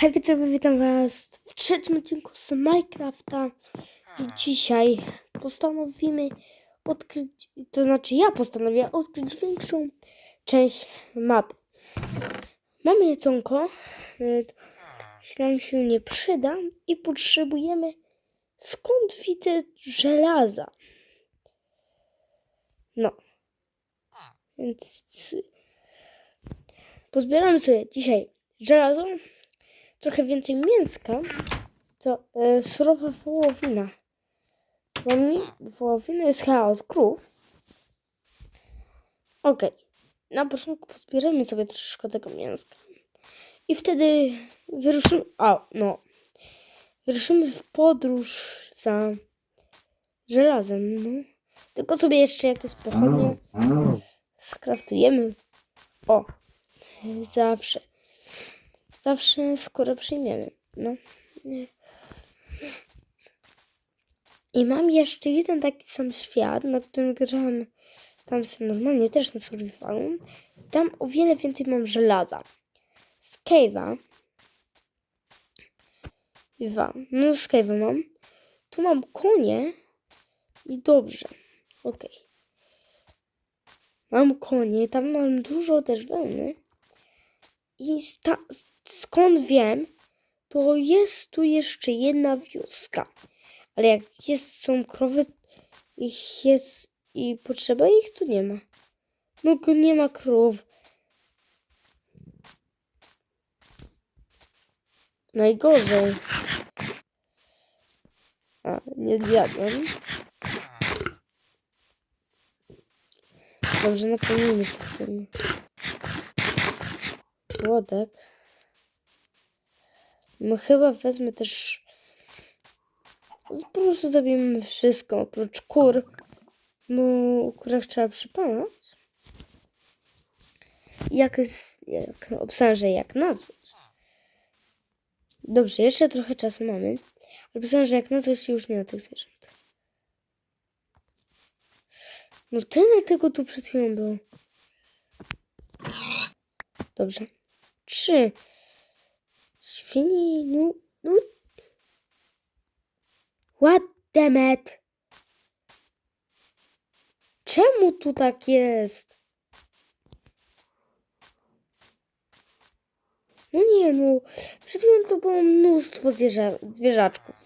Hej widzowie, witam was w trzecim odcinku z Minecrafta. I dzisiaj postanowimy odkryć, to znaczy ja postanowię odkryć większą część mapy. Mamy jedzonko, y, jeśli nam się nie przyda i potrzebujemy, skąd widzę żelaza. No, więc pozbieramy sobie dzisiaj żelazo, trochę więcej mięska, to e, surowa wołowina. Bo mi wołowina jest chyba od krów. Okej, na początku pozbieramy sobie troszkę tego mięska. I wtedy wyruszymy, a no, wyruszymy w podróż za żelazem, no. Tylko sobie jeszcze jakieś pochodnie skraftujemy. O, zawsze. Zawsze skoro przyjmiemy. No. I mam jeszcze jeden taki sam świat, na którym grałem tam sobie normalnie też na survivalu. Tam o wiele więcej mam żelaza. Z cave'a. Dwa. No z cave'a mam. Tu mam konie. I dobrze. Okej. Mam konie, tam mam dużo też wełny. I skąd wiem, to jest tu jeszcze jedna wioska. Ale jak jest, są krowy, ich jest i potrzeba ich, tu nie ma. No go nie ma krów. Najgorzej. A, nie zjadłem. Dobrze, napełnimy sobie ten łodek. No chyba wezmę też... Po prostu zabijemy wszystko, oprócz kur. Bo u kurach trzeba przypomnieć. Jak, jak obsążę, jak nazwać. Dobrze, jeszcze trochę czasu mamy. Ale obsążę, jak nazwać już nie ma tych zwierząt. No tyle tego tu przed chwilą było. Dobrze. Trzy. Świni, no, no. What the met? Czemu tu tak jest? No nie no, przed chwilą to było mnóstwo zwierza zwierzaczków.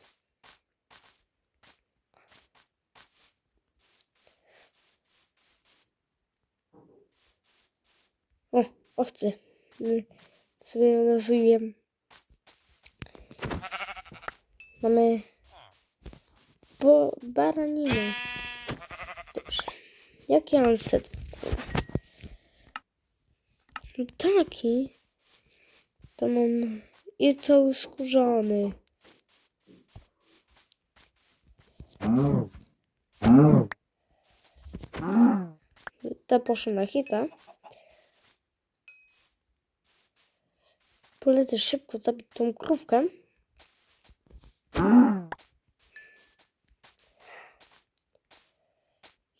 O, owcy. Sobie losuję. Mamy bo baraninę. Dobrze. Jaki ja mam set? No taki. To mam i cały skórzany. Ta poszła na hita. Polecę szybko zabić tą krówkę.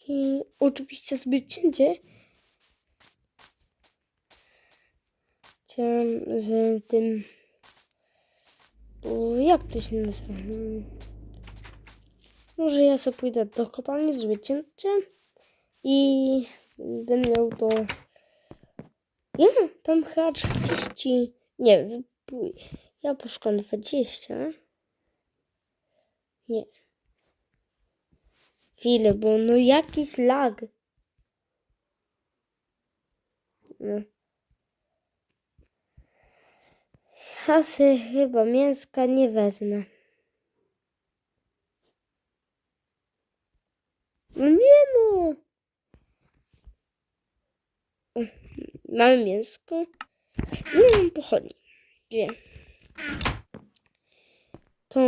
I oczywiście sobie cięcie. Chciałem z tym. Jak to się nazywa? Może ja sobie pójdę do kopalni, zrobię cięcie i będę miał to. Ja tam chyba 30. Nie, ja poszukam 20. Nie. Chwilę, bo no jakiś lag. No. Ja se chyba mięska nie wezmę. No nie no. Mamy mięsko. Nie mam pochodni. To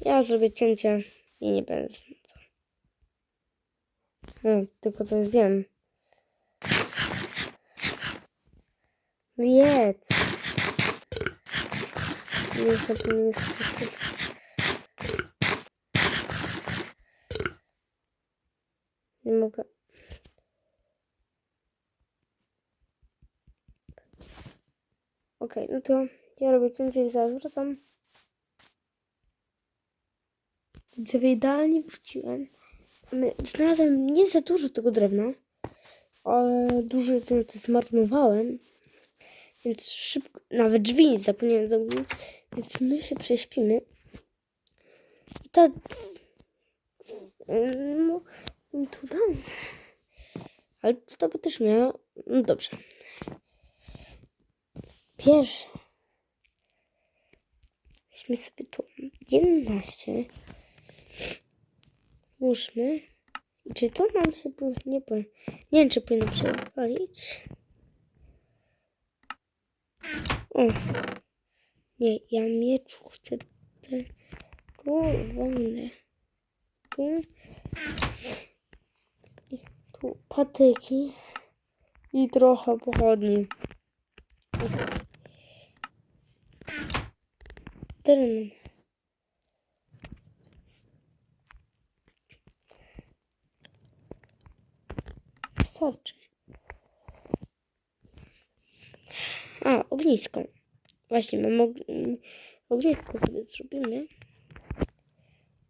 ja zrobię cięcie i nie będę. No, tylko to wiem. Wiedz. Nie. Nie mogę. Ok. Okej, no to ja robię cięcie i zaraz wracam. Widzowie, idealnie wróciłem. My- Znalazłem nie za dużo tego drewna, ale dużo to zmarnowałem. Więc szybko, nawet drzwi zapomniałem zamknąć, więc my się prześpimy. I ta... No, tu dam. Ale to by też miało... No dobrze. Pierwsze. Weźmy sobie tu 11. Włóżmy. Czy to nam się nie powiem. Nie wiem, czy powinno przewalić. O. Nie, ja mieczu chcę te wolne. Tu. I tu patyki. I trochę pochodni. Teren. Wystarczy. A, ognisko. Właśnie, mam og ognisko sobie zrobimy.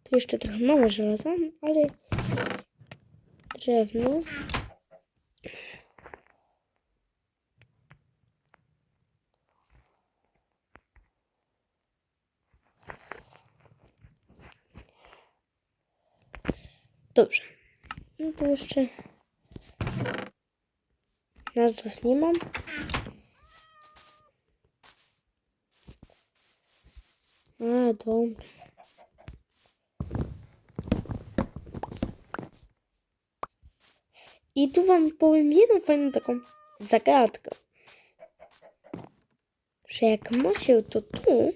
Tu jeszcze trochę mało żelaza, ale drewno. Dobrze. No to jeszcze nazw nie mam. A, dobra. I tu wam powiem jedną fajną taką zagadkę. Że jak ma się to tu,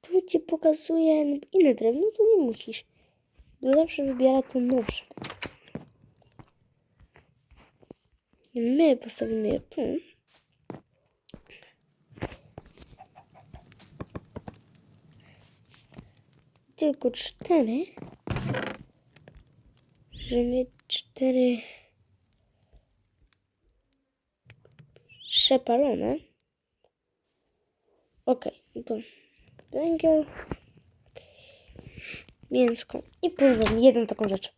tu ci pokazuje inne drewno, to nie musisz. Bo zawsze wybiera nowsze. I my postawimy je tu. Tylko cztery. Żeby cztery przepalone. Okej, no to węgiel, mięsko i powiem wam jedną taką rzecz.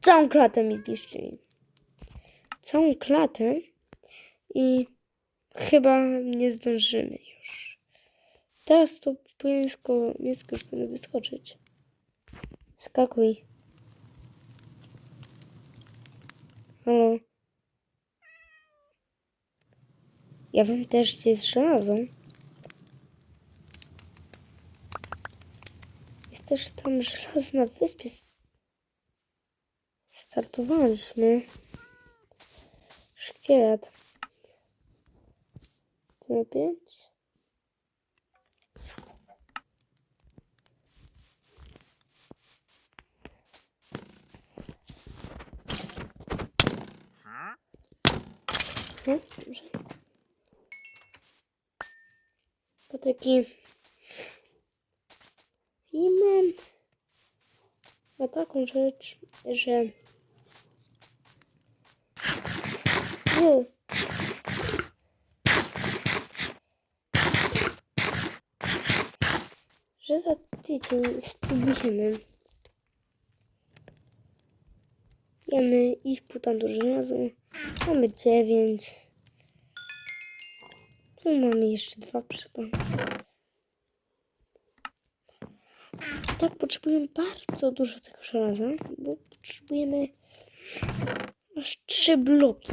Całą klatę mi zniszczyli. Całą klatę i chyba nie zdążymy już. Teraz to mięsko, mięsko już powinno wyskoczyć. Skakuj. Halo. Ja wiem też, gdzie jest żelazo. Też tam żelazo na wyspie. Startowaliśmy. Szkielet. Tu pięć. No, dobrze. To taki... I mam... Ma taką rzecz, że... Nie. Że za tydzień spróbujemy. Jemy iść po tam do żelazu. Mamy dziewięć. Tu mamy jeszcze dwa przypomnę. Tak, potrzebujemy bardzo dużo tego żelaza, bo potrzebujemy aż trzy bloki.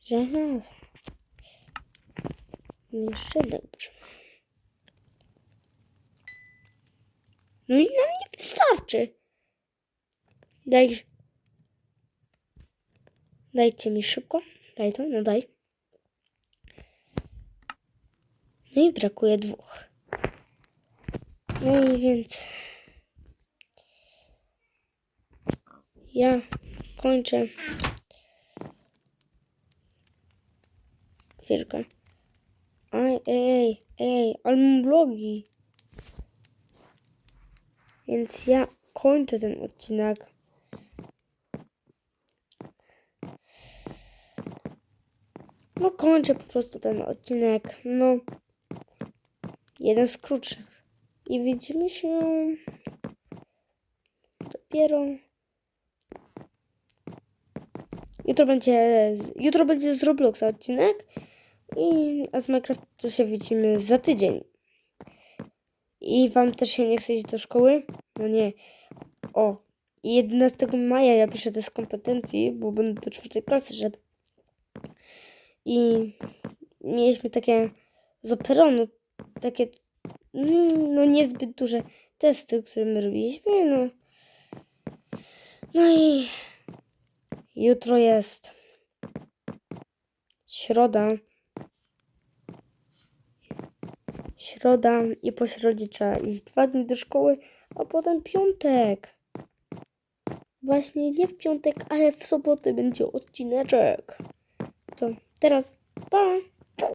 Żelaza. No Jeszcze potrzebujemy. No i nam nie wystarczy. Daj. Dajcie mi szybko. Daj to, no daj. No i brakuje dwóch. No i więc ja kończę chwilkę. Ej, ej, ej, ale mam. Więc ja kończę ten odcinek. No kończę po prostu ten odcinek. No. Jeden z krótszych. I widzimy się dopiero. Jutro będzie, jutro będzie z Robloxa odcinek. I a z Minecraft to się widzimy za tydzień. I wam też się nie chce iść do szkoły? No nie. O, i 11 maja ja piszę test kompetencji, bo będę do czwartej klasy szedł. I mieliśmy takie z operonu, takie no niezbyt duże testy, które my robiliśmy, no. No i jutro jest środa. Środa i po środzie trzeba iść dwa dni do szkoły, a potem piątek. Właśnie nie w piątek, ale w sobotę będzie odcineczek. To teraz pa!